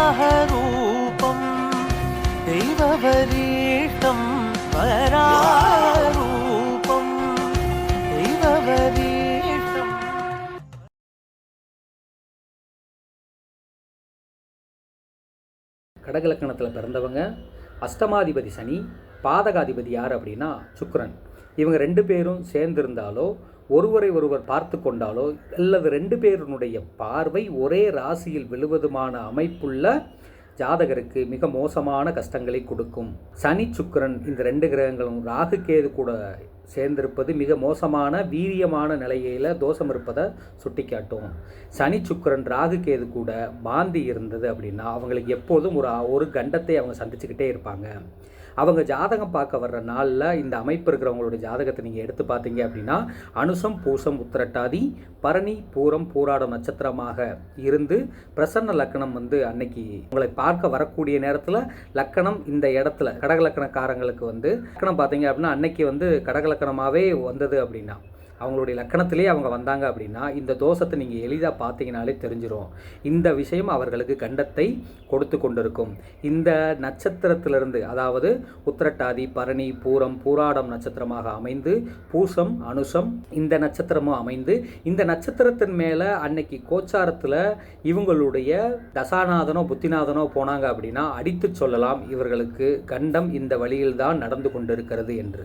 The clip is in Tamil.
വരാഹരൂപം ദൈവവരീഷ്ടം വരാഹരൂപം ദൈവവരീ கடகலக்கணத்தில் பிறந்தவங்க அஷ்டமாதிபதி சனி பாதகாதிபதி யார் அப்படின்னா சுக்ரன் இவங்க ரெண்டு பேரும் சேர்ந்திருந்தாலோ ஒருவரை ஒருவர் பார்த்து கொண்டாலோ அல்லது ரெண்டு பேருனுடைய பார்வை ஒரே ராசியில் விழுவதுமான அமைப்புள்ள ஜாதகருக்கு மிக மோசமான கஷ்டங்களை கொடுக்கும். சனி சுக்கிரன் இந்த ரெண்டு கிரகங்களும் ராகு கேது கூட சேர்ந்திருப்பது மிக மோசமான வீரியமான நிலையில தோஷம் இருப்பதை சுட்டிக்காட்டும். சனி சுக்கிரன் ராகு கேது கூட பாந்தி இருந்தது அப்படின்னா அவங்களுக்கு எப்போதும் ஒரு ஒரு கண்டத்தை அவங்க சந்திச்சுக்கிட்டே இருப்பாங்க. அவங்க ஜாதகம் பார்க்க வர்ற நாளில் இந்த அமைப்பு இருக்கிறவங்களுடைய ஜாதகத்தை நீங்கள் எடுத்து பார்த்தீங்க அப்படின்னா அனுசம் பூசம் உத்திரட்டாதி பரணி பூரம் பூராடம் நட்சத்திரமாக இருந்து பிரசன்ன லக்கணம் வந்து அன்னைக்கு உங்களை பார்க்க வரக்கூடிய நேரத்தில் லக்கணம் இந்த இடத்துல கடகலக்கணக்காரங்களுக்கு வந்து லக்கணம் பார்த்தீங்க அப்படின்னா அன்னைக்கு வந்து கடகலக்கணமாகவே வந்தது அப்படின்னா அவங்களுடைய லக்கணத்திலே அவங்க வந்தாங்க அப்படின்னா இந்த தோஷத்தை நீங்கள் எளிதாக பார்த்தீங்கனாலே தெரிஞ்சிடும் இந்த விஷயம் அவர்களுக்கு கண்டத்தை கொடுத்து கொண்டிருக்கும். இந்த நட்சத்திரத்திலிருந்து அதாவது உத்திரட்டாதி பரணி பூரம் பூராடம் நட்சத்திரமாக அமைந்து பூசம் அனுஷம் இந்த நட்சத்திரமும் அமைந்து இந்த நட்சத்திரத்தின் மேலே அன்னைக்கு கோச்சாரத்தில் இவங்களுடைய தசாநாதனோ புத்திநாதனோ போனாங்க அப்படின்னா அடித்து சொல்லலாம் இவர்களுக்கு கண்டம் இந்த வழியில்தான் நடந்து கொண்டிருக்கிறது என்று.